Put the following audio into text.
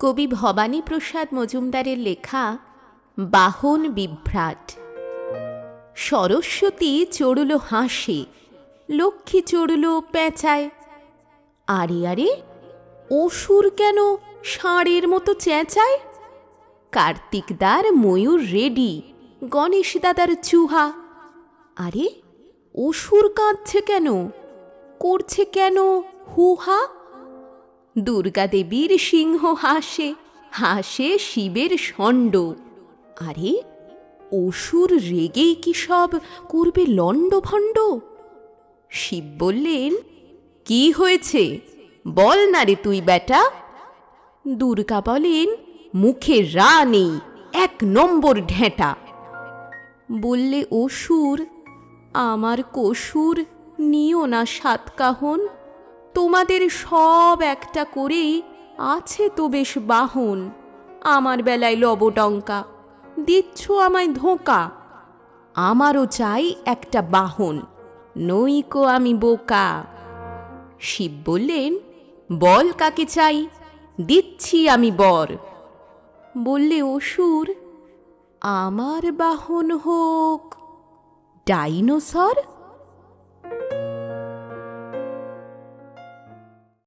কবি ভবানী প্রসাদ মজুমদারের লেখা বাহন বিভ্রাট। সরস্বতী চড়ল হাসে, লক্ষ্মী চড়ল পেঁচায়। আরে আরে, অসুর কেন ষাঁড়ের মতো চেঁচায়? কার্তিকদার ময়ূর রেডি, গণেশ দাদার চুহা। আরে, অসুর কাঁদছে কেন? করছে কেন হুহা? দুর্গা দেবীর সিংহ হাসে হাসে শিবের ষণ্ড। আরে, অসুর রেগেই কি সব করবে লণ্ড ভণ্ড শিব বললেন, কি হয়েছে? বল না রে তুই বেটা দুর্গা বলেন, মুখে রা নেই, এক নম্বর ঢেঁটা। বললে অসুর, আমার কসুর, নিও না সাতকাহন। তোমাদের সব একটা করেই আছে তো বেশ বাহন। আমার বেলায় লবডঙ্কা, দিচ্ছ আমায় ধোঁকা। আমারও চাই একটা বাহন, নইকো আমি বোকা। শিব বললেন, বল কাকে চাই? দিচ্ছি আমি বর। বললে অসুর, আমার বাহন হোক। ডাইনোসর?